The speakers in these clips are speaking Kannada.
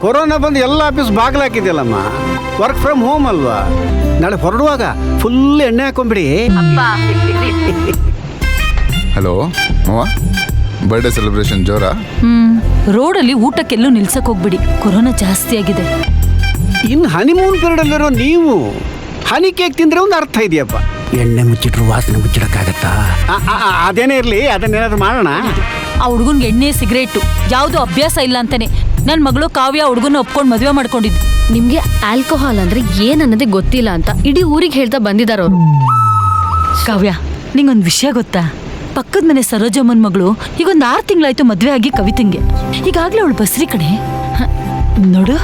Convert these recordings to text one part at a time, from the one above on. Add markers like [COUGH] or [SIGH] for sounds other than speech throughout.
ಕೊರೋನಾ ಬಂದು ಎಲ್ಲ ಆಫೀಸ್ ಬಾಗಿಲಾಕಿದೆಯಲ್ಲಮ್ಮ ವರ್ಕ್ ಫ್ರಮ್ ಹೋಮ್ ಅಲ್ವಾ? ನಾಳೆ ಹೊರಡುವಾಗ ಫುಲ್ ಎಣ್ಣೆ ಹಾಕೊಂಬಿಡಿ. ಹಲೋ ಮಾವ ಬರ್ಡೇ ಸೆಲೆಬ್ರೇಷನ್ ಜೋರಾ? ಹ್ಮ್ ರೋಡಲ್ಲಿ ಊಟಕ್ಕೆಲ್ಲೂ ನಿಲ್ಸಕ್ ಹೋಗ್ಬಿಡಿ. ಕೊರೋನಾ ಜಾಸ್ತಿ ಆಗಿದೆ. ಇನ್ನು ಹನಿಮೂನ್ ಪೀರಿಯಡಲ್ಲಿರೋ ನೀವು ಹನಿ ಕೇಕ್ ತಿಂದ್ರೆ ಒಂದು ಅರ್ಥ ಇದೆಯಪ್ಪ. ಎಣ್ಣೆ ಮುಚ್ಚಿಟ್ರು ವಾಸನೆ ಮುಚ್ಚಿಡಕ್ಕಾಗತ್ತಾ? ಆ, ಆ, ಆ, ಅದೇನೇ ಇರಲಿ ಅದನ್ನೇನಾದ್ರು ಮಾಡೋಣ. ಆ ಹುಡುಗನ್ಗೆ ಎಣ್ಣೆ ಸಿಗರೇಟು ಯಾವುದು ಅಭ್ಯಾಸ ಇಲ್ಲ ಅಂತಾನೆ. ನನ್ ಮಗಳು ಕಾವ್ಯ ಹುಡುಗನ ಒಪ್ಕೊಂಡು ಮದುವೆ ಮಾಡ್ಕೊಂಡಿದ್ದು. ನಿಮ್ಗೆ ಆಲ್ಕೋಹಾಲ್ ಅಂದ್ರೆ ಏನ್ ಅನ್ನೋದೇ ಗೊತ್ತಿಲ್ಲ ಅಂತ ಇಡೀ ಊರಿಗೆ ಹೇಳ್ತಾ ಬಂದಿದಾರ ಅವ್ರು. ಕಾವ್ಯ ನಿಂಗೊಂದ್ ವಿಷಯ ಗೊತ್ತಾ? ಪಕ್ಕದ ಮನೆ ಸರೋಜಮ್ಮನ್ ಮಗಳು ಈಗ ಒಂದ್ ಆರು ತಿಂಗಳಾಯ್ತು ಮದ್ವೆ ಆಗಿ ಕವಿತಂಗೆ. ಈಗಾಗ್ಲೇ ಅವಳು ಬಸ್ರಿ ಕಣೆ. ಹ, ನೋಡು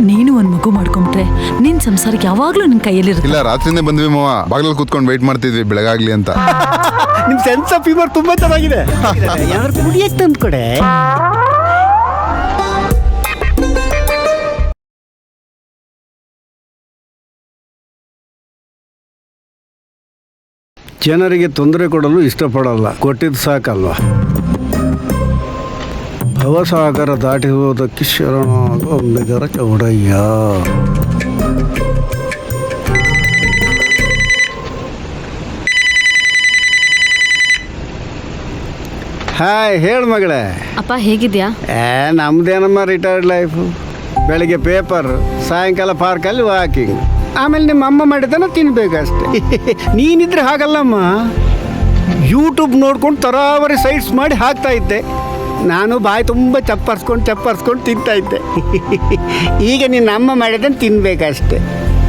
ನೀನು ಒಂದ್ ಮಗು ಮಾಡ್ಕೊಂಬಿಟ್ರೆ ನಿನ್ ಸಂಸಾರಕ್ಕೆ ಯಾವಾಗ್ಲೂ ನಿನ್ ಕೈಯಲ್ಲಿರುತ್ತೆ. ಇಲ್ಲ ರಾತ್ರಿನೇ ಬಂದ್ವಿ ಮಾವ. ಬಾಗಿಲಲ್ಲಿ ಕೂತ್ಕೊಂಡು ವೆಯ್ಟ್ ಮಾಡ್ತಿದ್ವಿ ಬೆಳಗಾಗ್ಲಿ ಅಂತ. [LAUGHS] ನಿಮ್ ಸೆನ್ಸ್ ಆಫ್ ಫೀವರ್ ತುಂಬಾ ಚೆನ್ನಾಗಿದೆ. [LAUGHS] ಯಾರು ಕುಡಿಯಕ್ಕೆ ತಂದು ಜನರಿಗೆ ತೊಂದರೆ ಕೊಡಲು ಇಷ್ಟಪಡಲ್ಲ. ಕೊಟ್ಟಿದ್ದು ಸಾಕಲ್ವ? ಭವಸಾಗರ ದಾಟಿಸುವುದಕ್ಕೆ ಶರಣಾಗೋ ಮೆಗರ ಚೌಡಯ್ಯ. ಹಾಯ್ ಹೇಳು ಮಗಳೇ. ಅಪ್ಪ ಹೇಗಿದ್ಯಾ ಏ ನಮ್ದೇನಮ್ಮ ರಿಟೈರ್ಡ್ ಲೈಫು ಬೆಳಿಗ್ಗೆ ಪೇಪರ್ ಸಾಯಂಕಾಲ ಪಾರ್ಕಲ್ಲಿ ವಾಕಿಂಗ್ ಆಮೇಲೆ ನಿಮ್ಮ ಅಮ್ಮ ಮಾಡಿದನ ತಿನ್ಬೇಕಷ್ಟೆ [LAUGHS] ನೀನಿದ್ರೆ ಹಾಗಲ್ಲಮ್ಮ. ಯೂಟ್ಯೂಬ್ ನೋಡ್ಕೊಂಡು ತರಾವರಿ ಸೈಟ್ಸ್ ಮಾಡಿ ಹಾಕ್ತಾ ಇದ್ದೆ. ನಾನು ಬಾಯಿ ತುಂಬ ಚಪ್ಪರ್ಸ್ಕೊಂಡು ಚಪ್ಪರ್ಸ್ಕೊಂಡು ತಿಂತಾ ಇದ್ದೆ. [LAUGHS] ಈಗ ನಿನ್ನ ಅಮ್ಮ ಮಾಡಿದ್ದನ್ನು ತಿನ್ಬೇಕಷ್ಟೆ.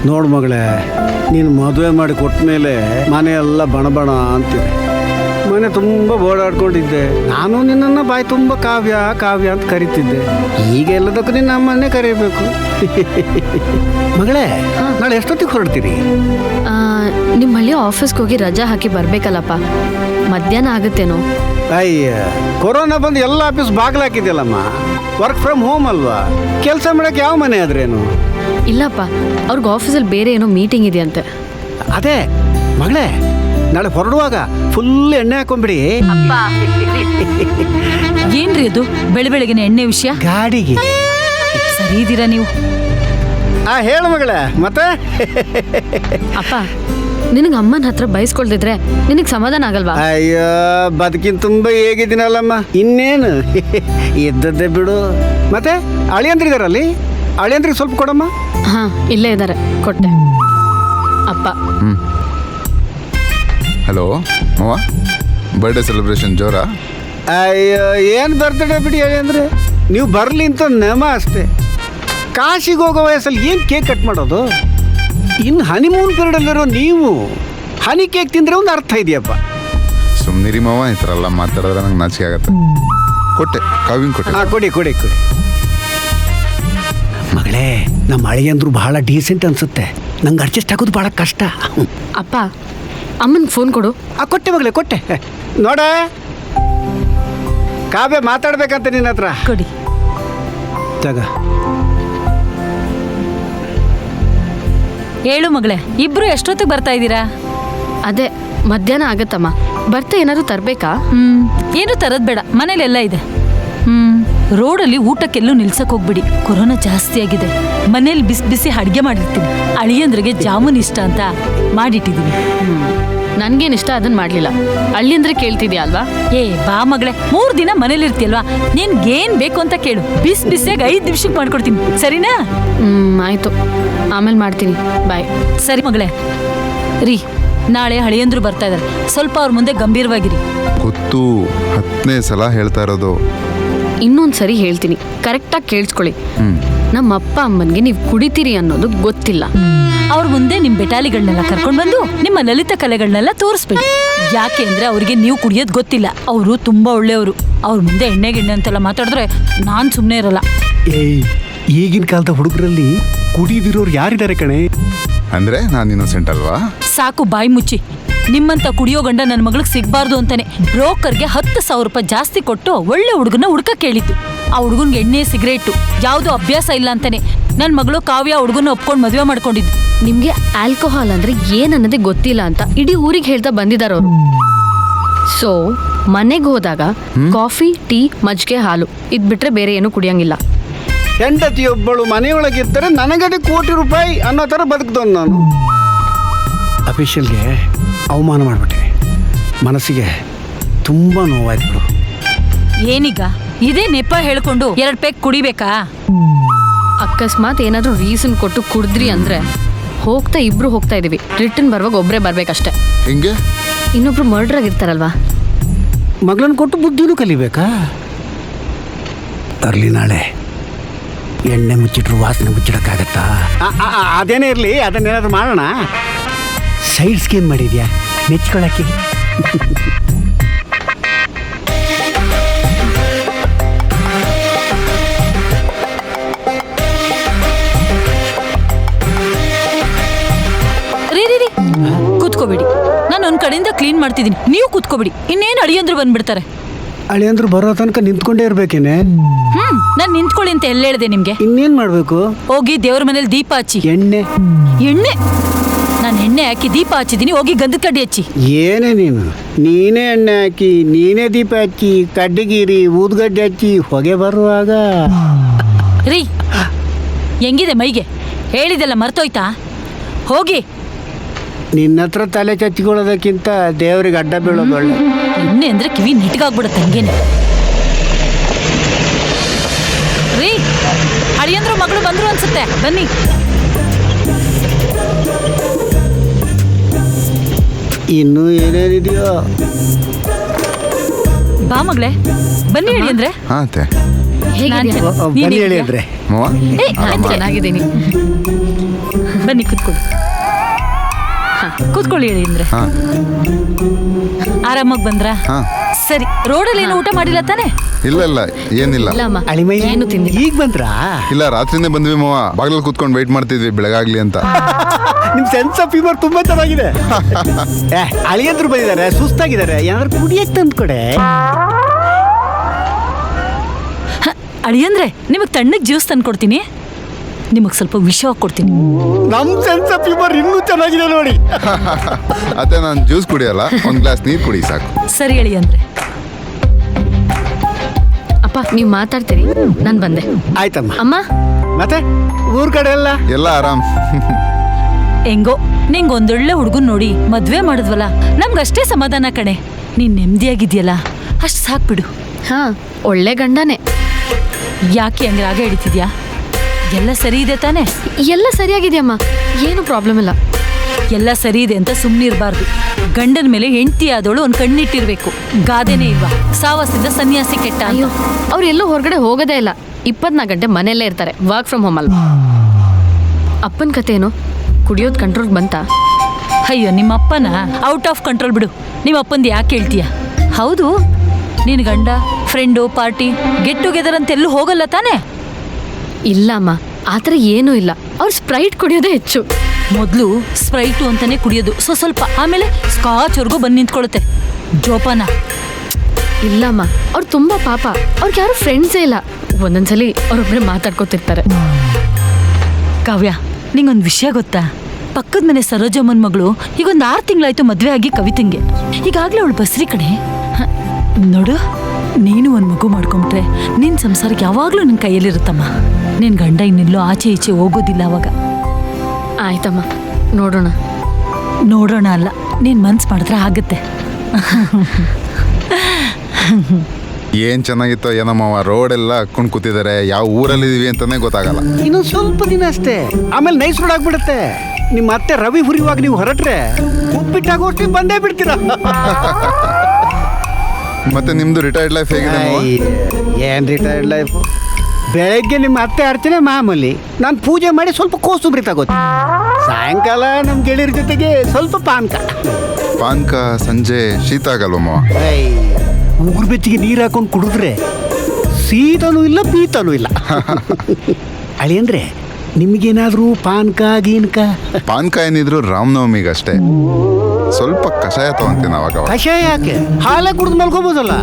ನೋಡು ಮಗಳೇ, ನೀನು ಮದುವೆ ಮಾಡಿ ಕೊಟ್ಟ ಮೇಲೆ ಮನೆಯೆಲ್ಲ ಬಣ ಬಣ ಅಂತಿದೆ. ಮನೆ ತುಂಬ ಓಡಾಡ್ಕೊಂಡಿದ್ದೆ ನಾನು ನಿನ್ನನ್ನು ಬಾಯಿ ತುಂಬ ಕಾವ್ಯ ಕಾವ್ಯ ಅಂತ ಕರಿತಿದ್ದೆ. ಈಗ ಎಲ್ಲದಕ್ಕೂ ನಿನ್ನ ಅಮ್ಮನ್ನೇ ಕರಿಬೇಕು. ಮಗಳೇ ನಾಳೆ ಎಷ್ಟೊತ್ತಿಗೆ ಹೊರಡ್ತೀರಿ? ನಿಮ್ಮ ನಿಮ್ ಹಳ್ಳಿ ಆಫೀಸ್ಗೆ ಹೋಗಿ ರಜಾ ಹಾಕಿ ಬರ್ಬೇಕಲ್ಲಪ್ಪ. ಮಧ್ಯಾಹ್ನ ಆಗುತ್ತೇನೋ? ಅಯ್ಯ ಕೊರೋನಾ ಬಂದು ಎಲ್ಲ ಆಫೀಸ್ ಬಾಗಿಲಾಕಿದೆಯಲ್ಲಮ್ಮ ವರ್ಕ್ ಫ್ರಮ್ ಹೋಮ್ ಅಲ್ವಾ? ಕೆಲಸ ಮಾಡಕ್ಕೆ ಯಾವ ಮನೆ ಆದ್ರೇನು? ಇಲ್ಲಪ್ಪ ಅವ್ರಿಗೆ ಆಫೀಸಲ್ಲಿ ಬೇರೆ ಏನೋ ಮೀಟಿಂಗ್ ಇದೆಯಂತೆ. ಅದೇ ಮಗಳೇ ನಾಳೆ ಹೊರಡುವಾಗ ಫುಲ್ ಎಣ್ಣೆ ಹಾಕೊಂಬಿಡಿ. ಏನ್ರಿ ಅದು? ಬೆಳೆ ಬೆಳಗಿನ ಎಣ್ಣೆ ವಿಷಯ? ಗಾಡಿಗೆ. ಸರಿ ಇದೀರಾ ನೀವು? ಆ ಹೇಳು ಮಗಳ ಮತ್ತೆ? ಅಪ್ಪ ನಿನಗೆ ಅಮ್ಮನ ಹತ್ರ ಬಯಸ್ಕೊಳ್ದಿದ್ರೆ ನಿನಗೆ ಸಮಾಧಾನ ಆಗಲ್ವಾ? ಅಯ್ಯೋ ಬದುಕಿನ ತುಂಬ ಹೇಗಿದ್ದೀನಲ್ಲಮ್ಮ. ಇನ್ನೇನು? ಇದ್ದದ್ದೆ ಬಿಡು. ಮತ್ತೆ ಅಳಿಯಂದ್ರಿದಾರಲ್ಲಿ? ಅಳಿಯಂದ್ರಿಗೆ ಸ್ವಲ್ಪ ಕೊಡಮ್ಮ. ಹಾ ಇಲ್ಲೇ ಇದ್ದಾರೆ ಕೊಟ್ಟೆ. ಅಪ್ಪ. ಹ್ಞೂ ಹಲೋ ಮಾವ ಬರ್ಡೇ ಸೆಲೆಬ್ರೇಷನ್ ಜೋರಾ? ಅಯ್ಯೋ ಏನು ಬರ್ತಡೆ ಬಿಡಿ ಹೇಳಿ ಅಂದರೆ? ನೀವು ಬರಲಿ ಅಂತ ನೆಮ ಅಷ್ಟೇ. ಕಾಶಿಗೆ ಹೋಗೋ ವಯಸ್ಸಲ್ಲಿ ಏನು ಕೇಕ್ ಕಟ್ ಮಾಡೋದು? ಇನ್ನು ಹನಿಮೂನ್ ಪೀರಿಯಡಲ್ಲಿರೋ ನೀವು ಹನಿ ಕೇಕ್ ತಿಂದರೆ ಒಂದು ಅರ್ಥ ಇದೆಯಪ್ಪ. ಸುಮ್ಮನಿರಿ ಮಾವ ಈ ಥರ ಎಲ್ಲ ಮಾತಾಡಿದ್ರೆ ನಂಗೆ ನಾಚಿಕೆ ಆಗತ್ತೆ. ಕೊಟ್ಟೆ ಕಾವಿಂಗ್ ಕೊಟ್ಟೆ. ಹಾಂ ಕೊಡಿ ಕೊಡಿ ಕೊಡಿ. ಮಗಳೇ ನಮ್ಮ ಅಳಿಯಂದ್ರು ಬಹಳ ಡೀಸೆಂಟ್ ಅನ್ಸುತ್ತೆ. ನಂಗೆ ಅಡ್ಜಸ್ಟ್ ಆಗೋದು ಭಾಳ ಕಷ್ಟ. ಅಪ್ಪ ಅಮ್ಮನಿಗೆ ಫೋನ್ ಕೊಡು. ಆ ಕೊಟ್ಟೆ ಮಗಳೇ ಕೊಟ್ಟೆ. ನೋಡ. ಕಾವ್ಯ ಮಾತಾಡ್ಬೇಕಂತ ನಿನ್ನ ಹತ್ರ. ಕೊಡಿ. ತಗ. ಹೇಳು ಮಗಳೇ ಇಬ್ರು ಎಷ್ಟೊತ್ತಿಗೆ ಬರ್ತಾ ಇದ್ದೀರಾ? ಅದೇ ಮಧ್ಯಾಹ್ನ ಆಗತ್ತಮ್ಮ. ಬರ್ತಾ ಏನಾದ್ರು ತರಬೇಕಾ? ಹ್ಮ್. ಏನು ತರದ್ ಬೇಡ ಮನೇಲೆಲ್ಲ ಇದೆ. ಹ್ಮ್. ರೋಡಲ್ಲಿ ಊಟಕ್ಕೆಲ್ಲೂ ನಿಲ್ಸಕ್ ಹೋಗ್ಬಿಡಿ. ಕೊರೋನಾ ಜಾಸ್ತಿ ಆಗಿದೆ. ಮನೇಲಿ ಬಿಸಿ ಬಿಸಿ ಅಡಿಗೆ ಮಾಡಿರ್ತೀನಿ. ಅಳಿಯಂದ್ರಿಗೆ ಜಾಮೂನ್ ಇಷ್ಟ ಅಂತ ಮಾಡಿಟ್ಟಿದ್ದೀನಿ ನನ್ಗೇನ್ ಇಷ್ಟ ಅದನ್ನ ಮಾಡ್ಲಿಲ್ಲ. ಅಳ್ಳಿಂದ್ರೆ ಕೇಳ್ತಿದ್ಯ ಅಲ್ವಾ? ಏ ಬಾ ಮಗಳೇ. ಮೂರ್ ದಿನ ಮನೇಲಿ ಇರ್ತೀಯಲ್ವಾ ನಿನ್ಗೇನ್ ಬೇಕು ಅಂತ ಕೇಳು. ಬಿಸಿ ಬಿಸಿಯಾಗಿ ಐದ್ ನಿಮಿಷಕ್ಕೆ ಮಾಡ್ಕೊಡ್ತೀನಿ. ಸರಿನಾ? ಹ್ಮ್ ಆಯ್ತು. ಆಮೇಲೆ ಮಾಡ್ತೀನಿ. ಬಾಯ್. ಸರಿ ಮಗಳೇ. ರೀ ನಾಳೆ ಹಳಿಯಂದ್ರು ಬರ್ತಾ ಇದಾರೆ. ಸ್ವಲ್ಪ ಅವ್ರ ಮುಂದೆ ಗಂಭೀರವಾಗಿರಿ. ಗೊತ್ತು. ಹತ್ತನೇ ಸಲ ಹೇಳ್ತಾ ಇರೋದು. ಇನ್ನೊಂದ್ ಸರಿ ಹೇಳ್ತೀನಿ ಕರೆಕ್ಟಾಗಿ ಕೇಳಿಸ್ಕೊಳ್ಳಿ. ಹ್ಞೂ ನಮ್ಮ ಅಪ್ಪ ಅಮ್ಮನ್ಗೆ ನೀವು ಕುಡಿತೀರಿ ಅನ್ನೋದು ಗೊತ್ತಿಲ್ಲ. ಅವ್ರ ಮುಂದೆ ನಿಮ್ ಬೆಟಾಲಿಗಳನ್ನೆಲ್ಲ ಕರ್ಕೊಂಡು ಬಂದು ನಿಮ್ಮ ಲಲಿತ ಕಲೆಗಳನ್ನೆಲ್ಲ ತೋರಿಸ್ಬೇಡಿ. ಯಾಕೆ ಅಂದ್ರೆ ಅವ್ರಿಗೆ ನೀವು ಕುಡಿಯೋದ್ ಗೊತ್ತಿಲ್ಲ. ಅವರು ತುಂಬಾ ಒಳ್ಳೆಯವರು. ಅವ್ರ ಮುಂದೆ ಎಣ್ಣೆ ಗಿಣ್ಣೆ ಅಂತೆಲ್ಲ ಮಾತಾಡಿದ್ರೆ ನಾನ್ ಸುಮ್ನೆ ಇರಲ್ಲ. ಏಯ್ ಈಗಿನ ಕಾಲದ ಹುಡುಗರಲ್ಲಿ ಕುಡಿದಿರೋರು ಯಾರಿದ್ದಾರೆ ಕಣೆ? ಅಂದ್ರೆ ನಾನು ಇನ್ನೊಸೆಂಟ್ ಅಲ್ವಾ? ಸಾಕು ಬಾಯಿ ಮುಚ್ಚಿ. ನಿಮ್ಮಂತ ಕುಡಿಯೋ ಗಂಡ ನನ್ನ ಮಗಳಿಗೆ ಸಿಗ್ಬಾರ್ದು ಅಂತಾನೆ ಬ್ರೋಕರ್ಗೆ ಹತ್ತು ಸಾವಿರ ರೂಪಾಯಿ ಜಾಸ್ತಿ ಕೊಟ್ಟು ಒಳ್ಳೆ ಹುಡುಗನ ಹುಡ್ಕ ಕೇಳಿದ್ದು. ಆ ಹುಡುಗನ್ಗೆ ಎಣ್ಣೆ ಸಿಗರೇಟು ಯಾವ್ದು ಅಭ್ಯಾಸ ಇಲ್ಲ ಅಂತಾನೆ ನನ್ನ ಮಗಳು ಕಾವ್ಯ ಹುಡುಗನ ಒಪ್ಕೊಂಡು ಮದುವೆ ಮಾಡ್ಕೊಂಡಿದ್ದು. ನಿಮ್ಗೆ ಆಲ್ಕೋಹಾಲ್ ಅಂದ್ರೆ ಏನ್ ಅನ್ನೋದೇ ಗೊತ್ತಿಲ್ಲ ಅಂತ ಇಡೀ ಊರಿಗೆ ಹೇಳ್ತಾ ಬಂದಿದಾರ ಅವರು. ಸೊ ಮನೆಗೆ ಹೋದಾಗ ಕಾಫಿ ಟೀ ಮಜ್ಜಿಗೆ ಹಾಲು ಇದ್ ಬಿಟ್ರೆ ಬೇರೆ ಏನು ಕುಡಿಯಂಗಿಲ್ಲ. ಹೆಂಡತಿಯೊಬ್ಬಳು ಮನೆಯೊಳಗಿದ್ದರೆ ನನಗದೇ ಕೋಟಿ ರೂಪಾಯಿ ಅನ್ನೋ ಥರ ಬದುಕ್ದವನು ನಾನು. ಅಫಿಷಿಯಲ್ಗೆ ಅವಮಾನ ಮಾಡಿಬಿಟ್ಟೆ ಮನಸ್ಸಿಗೆ ತುಂಬ ನೋವಾಯ್ತು ಬಿಡು. ಏನೀಗ? ಇದೇ ನೆಪ ಹೇಳ್ಕೊಂಡು ಎರಡು ಪೇಕ್ ಕುಡಿಬೇಕಾ? ಅಕಸ್ಮಾತ್ ಏನಾದರೂ ರೀಸನ್ ಕೊಟ್ಟು ಕುಡಿದ್ರಿ ಅಂದ್ರೆ ಹೋಗ್ತಾ ಇಬ್ರು ಹೋಗ್ತಾ ಇದೀವಿ. ರಿಟರ್ನ್ ಬರುವಾಗ ಒಬ್ರೇ ಬರ್ಬೇಕಷ್ಟೇ. ಹಿಂಗೆ? ಇನ್ನೊಬ್ರು ಮರ್ಡರ್ ಆಗಿರ್ತಾರಲ್ವಾ? ಮಗಳನ್ನ ಕೊಟ್ಟು ಬುದ್ಧಿನೂ ಕಲಿಬೇಕಾ? ತರಲಿ ನಾಳೆ. ಎಣ್ಣೆ ಮುಚ್ಚಿಟ್ರು ವಾಸನೆ ಮುಚ್ಚಿಡಕ್ಕಾಗತ್ತಾ? ಆ, ಆ, ಆ, ಅದೇನೇ ಇರಲಿ ಅದನ್ನೇನಾದ್ರು ಮಾಡೋಣ. ಸೈಡ್ ಸ್ಕೀಮ್ ಮಾಡಿದ್ಯಾ? ನೆಚ್ಕೊಳಕ್ಕೆ ರೀ ರೀ ರೀ. ಕೂತ್ಕೋಬೇಡಿ. ನಾನು ಒಂದ್ ಕಡೆಯಿಂದ ಕ್ಲೀನ್ ಮಾಡ್ತಿದ್ದೀನಿ ನೀವು ಕೂತ್ಕೋಬೇಡಿ. ಇನ್ನೇನು ಅಳಿಯಂದ್ರು ಬಂದ್ಬಿಡ್ತಾರೆ. ಅಳಿಯಂದ್ರು ಬರೋ ತನಕ ನಿಂತ್ಕೊಂಡೇ ಇರ್ಬೇಕೇನೆ? ಹ್ಮ್ ನಾನು ನಿಂತ್ಕೊಳ್ಳಿ ಅಂತ ಎಲ್ಲ ಹೇಳ್ದೆ ನಿಮ್ಗೆ? ಇನ್ನೇನ್ ಮಾಡ್ಬೇಕು? ಹೋಗಿ ದೇವ್ರ ಮನೇಲಿ ದೀಪ ಹಚ್ಚಿ. ಎಣ್ಣೆ. ಎಣ್ಣೆ? ನಾನು ಎಣ್ಣೆ ಹಾಕಿ ದೀಪ ಹಚ್ಚಿದ್ದೀನಿ ಹೋಗಿ ಗಂಧದ ಕಡ್ಡಿ ಹಚ್ಚಿ. ಏನೇ ನೀನು? ನೀನೇ ಎಣ್ಣೆ ಹಾಕಿ ನೀನೇ ದೀಪ ಹಚ್ಚಿ ಕಡ್ಡಿಗೀರಿ ಊದ್ಗಡ್ಡೆ ಹಚ್ಚಿ ಹೊಗೆ ಬರುವಾಗ? ರೀ ಹೆಂಗಿದೆ ಮೈಗೆ? ಹೇಳಿದೆಲ್ಲ ಮರ್ತೋಯ್ತಾ? ಹೋಗಿ. ನಿನ್ನ ಹತ್ರ ತಲೆ ಚಚ್ಚಿಕೊಳ್ಳೋದಕ್ಕಿಂತ ದೇವರಿಗೆ ಅಡ್ಡ ಬೀಳೋದು ಒಳ್ಳೆ. ಎಣ್ಣೆ ಅಂದ್ರೆ ಕಿವಿ ನಿಟ್ಗಾಗ್ಬಿಡುತ್ತೆ ಹಂಗೇನೆ. ರೀ ಅಳಿಯಂದ್ರು ಮಗಳು ಬಂದ್ರು ಅನ್ಸುತ್ತೆ. ಬನ್ನಿ. ಇನ್ನೂ ಏನೇನಿದೆಯೋ. ಬಾ ಮಗಳೇ ಬನ್ನಿ ಹೇಳಿ ಅಂದ್ರೆ. ಹಾ ಅತ್ತೆ. ಹೇಗಿದ್ಯಾ? ನೀನ್ ಬನ್ನಿ ಹೇಳಿ ಹೇಗಿದ್ಯಾ? ಅಂದ್ರೆ. ಮವ? ಏ, ನಾನ್ ಆಯ್ತು. ಚೆನ್ನಾಗಿದ್ದೀನಿ. ಬನ್ನಿ ಕೂತ್ಕೊಳ್ಳಿ. ಕೂತ್ಕೊಳ್ಳಿ ಹೇಳಿ ಅಂದ್ರೆ. ಹಾ. ಆರಾಮಾಗಿ ಬಂದ್ರಾ? ಹಾ. ಸರಿ ರೋಡಲ್ಲಿ ಏನು ಊಟ ಮಾಡಿಲ್ಲ ತಾನೆ? ಇಲ್ಲ ಇಲ್ಲ ಏನಿಲ್ಲ. ಇಲ್ಲ ಅಮ್ಮ. ಅಳಿಮೈ ಏನು ತಿಂದಿಲ್ಲ. ಈಗ ಬಂದ್ರಾ? ಇಲ್ಲ ರಾತ್ರಿನೇ ಬಂದ್ವಿ ಮಾವ. ಬಾಗಿಲಲ್ಲಿ ಕೂತ್ಕೊಂಡು ವೆಯ್ಟ್ ಮಾಡ್ತಿದ್ವಿ ಬೆಳಗಾಗ್ಲಿ ಅಂತ. ನಿಮ್ ಸೆನ್ಸ್ ಆಫ್ ಹ್ಯೂಮರ್ ತುಂಬಾ ಚೆನ್ನಾಗಿದೆ. [LAUGHS] ಏ ಅಳಿಯಂದ್ರು ಬಂದಿದ್ದಾರೆ ಸುಸ್ತಾಗಿದ್ದಾರೆ. ಏನಾದ್ರು ಕುಡಿಯಕ್ ತಂದ್ ಕೊಡೆ. ಅಳಿಯಂದ್ರೆ ನಿಮಗೆ ತಣ್ಣಗೆ ಜ್ಯೂಸ್ ತಂದು ಕೊಡ್ತೀನಿ ನಿಮಗೆ ಸ್ವಲ್ಪ ವಿಷ ಕೊಡ್ತೀನಿ. ನಮ್ ಸೆನ್ಸ್ ಆಫ್ ಹ್ಯೂಮರ್ ಇನ್ನೂ ಚೆನ್ನಾಗಿದೆ ನೋಡಿ. [LAUGHS] ಅದೇ ನಾನು ಜ್ಯೂಸ್ ಕುಡಿಯಲ್ಲ ಒಂದು ಗ್ಲಾಸ್ ನೀರು ಕುಡಿ ಸಾಕು. ಸರಿ ಹೇಳಿ ಅಂದ್ರೆ. ಅಪ್ಪ ನೀವು ಮಾತಾಡ್ತೀರಿ? ನಾನು ಬಂದೆ. ಆಯ್ತಮ್ಮ. ಅಮ್ಮ? ಮತ್ತೆ? ಊರ್ ಕಡೆ ಎಲ್ಲ? ಎಲ್ಲ ಆರಾಮ್. ಹೆಂಗೋ ನಿಂಗೆ ಒಂದೊಳ್ಳೆ ಹುಡುಗನ್ ನೋಡಿ ಮದ್ವೆ ಮಾಡಿದ್ವಲ್ಲ ನಮ್ಗಷ್ಟೇ ಸಮಾಧಾನ ಕಣೆ. ನೀನ್ ನೆಮ್ಮದಿಯಾಗಿದ್ಯಲ್ಲ ಅಷ್ಟು ಸಾಕ್ಬಿಡು ಹಾ ಒಳ್ಳೆ ಗಂಡನೇ. ಯಾಕೆ ಹಂಗೆ ರಾಗ ಹಿಡಿತಿದ್ಯಾ? ಎಲ್ಲ ಸರಿ ಇದೆ ತಾನೆ? ಎಲ್ಲ ಸರಿಯಾಗಿದೆಯಮ್ಮ. ಏನು ಪ್ರಾಬ್ಲಮ್ ಇಲ್ಲ. ಎಲ್ಲ ಸರಿ ಇದೆ ಅಂತ ಸುಮ್ಮನಿರಬಾರ್ದು ಗಂಡನ ಮೇಲೆ ಹೆಂಡತಿ ಆದವಳು ಒಂದು ಕಣ್ಣಿಟ್ಟಿರ್ಬೇಕು. ಗಾದೆನೇ ಇಲ್ವಾ? ಸಾವಸದಿಂದ ಸನ್ಯಾಸಿ ಕೆಟ್ಟ ಅಯ್ಯೋ ಅವ್ರು ಎಲ್ಲೂ ಹೊರಗಡೆ ಹೋಗೋದೇ ಇಲ್ಲ. ಇಪ್ಪತ್ನಾಲ್ಕು ಗಂಟೆ ಮನೆಯಲ್ಲೇ ಇರ್ತಾರೆ. ವರ್ಕ್ ಫ್ರಮ್ ಹೋಮ್ ಅಲ್ವಾ? ಅಪ್ಪನ ಕತೆ ಏನು? ಕುಡಿಯೋದು ಕಂಟ್ರೋಲ್ಗೆ ಬಂತಾ? ಅಯ್ಯೋ ನಿಮ್ಮ ಅಪ್ಪನ? ಔಟ್ ಆಫ್ ಕಂಟ್ರೋಲ್ ಬಿಡು. ನಿಮ್ಮ ಅಪ್ಪಂದು ಯಾಕೆ ಹೇಳ್ತೀಯ ಹೌದು ನಿನ್ನ ಗಂಡ ಫ್ರೆಂಡು ಪಾರ್ಟಿ ಗೆಟ್ ಟುಗೆದರ್ ಅಂತ ಎಲ್ಲೂ ಹೋಗಲ್ಲ ತಾನೇ? ಇಲ್ಲ ಅಮ್ಮ ಆ ಥರ ಏನೂ ಇಲ್ಲ. ಅವ್ರು ಸ್ಪ್ರೈಟ್ ಕುಡಿಯೋದೇ ಹೆಚ್ಚು. ಮೊದಲು ಸ್ಪ್ರೈಟು ಅಂತಾನೆ ಕುಡಿಯೋದು. ಸೊ ಸ್ವಲ್ಪ ಆಮೇಲೆ ಸ್ಕಾಚ್ವರೆಗೂ ಬಂದು ನಿಂತ್ಕೊಳ್ಳುತ್ತೆ. ಜೋಪಾನ. ಇಲ್ಲಮ್ಮ ಅವ್ರು ತುಂಬ ಪಾಪ. ಅವ್ರಿಗೆ ಯಾರು ಫ್ರೆಂಡ್ಸೇ ಇಲ್ಲ. ಒಂದೊಂದ್ಸಲಿ ಅವರೊಬ್ಬರೇ ಮಾತಾಡ್ಕೊತಿರ್ತಾರೆ. ಕಾವ್ಯ ನಿಂಗೊಂದು ವಿಷಯ ಗೊತ್ತಾ? ಪಕ್ಕದ ಮನೆ ಸರೋಜಮ್ಮನ ಮಗಳು ಈಗ ಒಂದು ಆರು ತಿಂಗಳಾಯ್ತು ಮದುವೆ ಆಗಿ ಕವಿತಂಗೆ. ಈಗಾಗಲೇ ಅವಳು ಬಸ್ರಿ ಕಡೆ ನೋಡು. ನೀನು ಒಂದು ಮಗು ಮಾಡ್ಕೊಂಬಿಟ್ರೆ ನಿನ್ನ ಸಂಸಾರಕ್ಕೆ ಯಾವಾಗಲೂ ನಿನ್ನ ಕೈಯಲ್ಲಿರುತ್ತಮ್ಮ. ನಿನ್ನ ಗಂಡ ಇನ್ನೆಲ್ಲೋ ಆಚೆ ಈಚೆ ಹೋಗೋದಿಲ್ಲ ಅವಾಗ. ಆಯ್ತಮ್ಮ ನೋಡೋಣ. ನೋಡೋಣ ಅಲ್ಲ ನೀನು ಮನ್ಸು ಮಾಡಿದ್ರೆ ಆಗುತ್ತೆ. ಏನ್ ಚೆನ್ನಾಗಿತ್ತೋ ಏನೋ ಮಾವ ರೋಡ್ ಎಲ್ಲ ಹಾಕೊಂಡು ಕೂತಿದ್ದಾರೆ ಯಾವ ಊರಲ್ಲಿ ಇದೀವಿ ಅಂತಾನೆ ಗೊತ್ತಾಗಲ್ಲ. ಇನ್ನೊಂದು ಸ್ವಲ್ಪ ದಿನ ಅಷ್ಟೇ ಆಮೇಲೆ ನೈಸ್ ರೋಡ್ ಆಗ್ಬಿಡುತ್ತೆ. ನಿಮ್ಮ ಅತ್ತೆ ರವಿ ಹುರಿಯುವಾಗ ನೀವು ಹೊರಟ್ರೆ ಉಪ್ಪಿಟ್ಟಾಗೋಷ್ಟು ಬಂದೇ ಬಿಡ್ತೀರಾ? ಮತ್ತೆ ನಿಮ್ದು ರಿಟೈರ್ಡ್ ಲೈಫ್ ಹೇಗಿದೆ ಮಾವ? ಏನ್ ರಿಟೈರ್ಡ್ ಲೈಫ್ ಬೆಳಗ್ಗೆ ನಿಮ್ಮ ಅತ್ತೆ ಆಡ್ತೀನಿ ಮಾಮೂಲಿ. ನಾನು ಪೂಜೆ ಮಾಡಿ ಸ್ವಲ್ಪ ಕೋಸುಬ್ರಿ ತಗೋತೀನಿ. ಸಾಯಂಕಾಲ ನಮ್ಮ ಗೆಳೆಯರ ಜೊತೆಗೆ ಸ್ವಲ್ಪ ಪಾನ್ಕ. ಪಾನ್ಕ ಸಂಜೆ ಶೀತ ಆಗಲ್ವ ಮಾವ? ಉಗುರು ಬೆಚ್ಚಿಗೆ ನೀರು ಹಾಕೊಂಡು ಕುಡಿದ್ರೆ ಸೀತನೂ ಇಲ್ಲ ಪೀತನೂ ಇಲ್ಲ. ಅಳಿಯಂದ್ರೆ ನಿಮಗೇನಾದರೂ ಪಾನ್ಕ ಗೀನ್ಕ? ಪಾನ್ಕ ಏನಿದ್ರು ರಾಮನವಮಿಗೆ ಅಷ್ಟೇ ಸ್ವಲ್ಪ ಕಷಾಯ ತಗೊಂತೀನಿ ಅವಾಗ ಅವಾಗ. ಕಷಾಯ ಯಾಕೆ? ಹಾಲೇ ಕುಡಿದು ಮಲ್ಕೋಬೋದಲ್ಲ?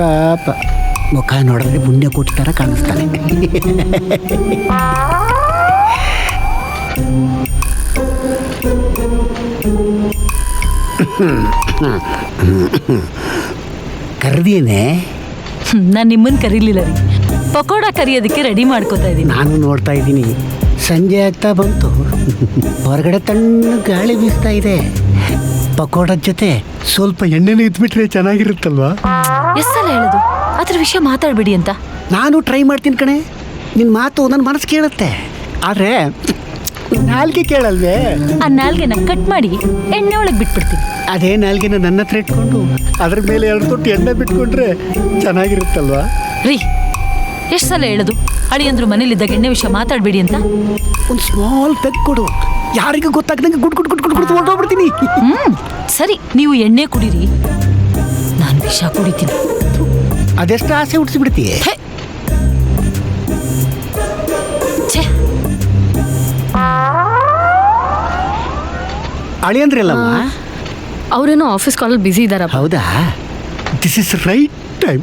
ಪಾಪ. ಮುಖ ನೋಡಿದ್ರೆ ಪುಣ್ಯ ಕೋಟಿ ಥರ ಕಾಣಿಸ್ತಾನೆ. ಕರ್ದೇನೆ ನಾನು ನಿಮ್ಮನ್ನು ಕರೀಲಿಲ್ಲ ರೀ. ಪಕೋಡ ಕರಿಯೋದಕ್ಕೆ ರೆಡಿ ಮಾಡ್ಕೋತಾ ಇದ್ದೀನಿ ನಾನು ನೋಡ್ತಾ ಇದ್ದೀನಿ ಸಂಜೆ ಆಗ್ತಾ ಬಂತು. ಹೊರಗಡೆ ತಣ್ಣ ಗಾಳಿ ಬೀಸ್ತಾ ಇದೆ. ಪಕೋಡದ ಜೊತೆ ಸ್ವಲ್ಪ ಎಣ್ಣೆನೂ ಇದ್ಬಿಟ್ರೆ ಚೆನ್ನಾಗಿರುತ್ತಲ್ವಾ? ಎಷ್ಟಲ್ಲ ಹೇಳೋದು? ಅದ್ರ ವಿಷಯ ಮಾತಾಡ್ಬೇಡಿ ಅಂತ. ನಾನು ಟ್ರೈ ಮಾಡ್ತೀನಿ ಕಣೆ. ನಿನ್ನ ಮಾತು ನನ್ನ ಮನಸ್ಸು ಕೇಳುತ್ತೆ. ಆದರೆ ನಾಲ್ಗೆ ಕೇಳಲ್ವೇ? ಆ ನಾಲ್ಗೆನ ಕಟ್ ಮಾಡಿ ಎಣ್ಣೆ ಒಳಗೆ ಬಿಟ್ಬಿಡ್ತೀನಿ. ಅದೇ ನಾಲ್ಗೆನ ನನ್ನ ಹತ್ರ ಇಟ್ಕೊಂಡು ಅದ್ರ ಮೇಲೆ ಎರಡು ತೊಟ್ಟು ಎಣ್ಣೆ ಬಿಟ್ಕೊಂಡ್ರೆ ಚೆನ್ನಾಗಿರುತ್ತಲ್ವಾ? ರೀ ಎಷ್ಟು ಸಲ ಹೇಳೋದು? ಅಳಿಯಂದ್ರು ಇದ್ದ ಗೆಣ್ಣೆ ವಿಷಯ ಮಾತಾಡ್ಬೇಡಿ ಅಂತ? ಒಂದು ಸ್ಮಾಲ್ ಪೆಗ್ ಕೊಡು. ಯಾರಿಗೂ ಗೊತ್ತಾಗ್ದಂಗೆ good good good good good ಹೊರಟೋಗ್ಬಿಡ್ತೀನಿ ಹ್ಮ್ ಸರಿ ನೀವು ಎಣ್ಣೆ ಕುಡೀರಿ. ನಾನು ವಿಷ ಕುಡಿತೀನಿ. ಅದೆಷ್ಟು ಆಸೆ ಹುಟ್ಟಿಸ್ಬಿಡ್ತೀಯ ಹೇ. ಛೇ. ಅಳಿಯಂದ್ರಲ್ಲಮ್ಮ ಅವರೇನೋ ಆಫೀಸ್ ಕಾಲಲ್ಲಿ ಬ್ಯುಸಿ ಇದ್ದಾರಪ್ಪ. ಹೌದಾ? This is right time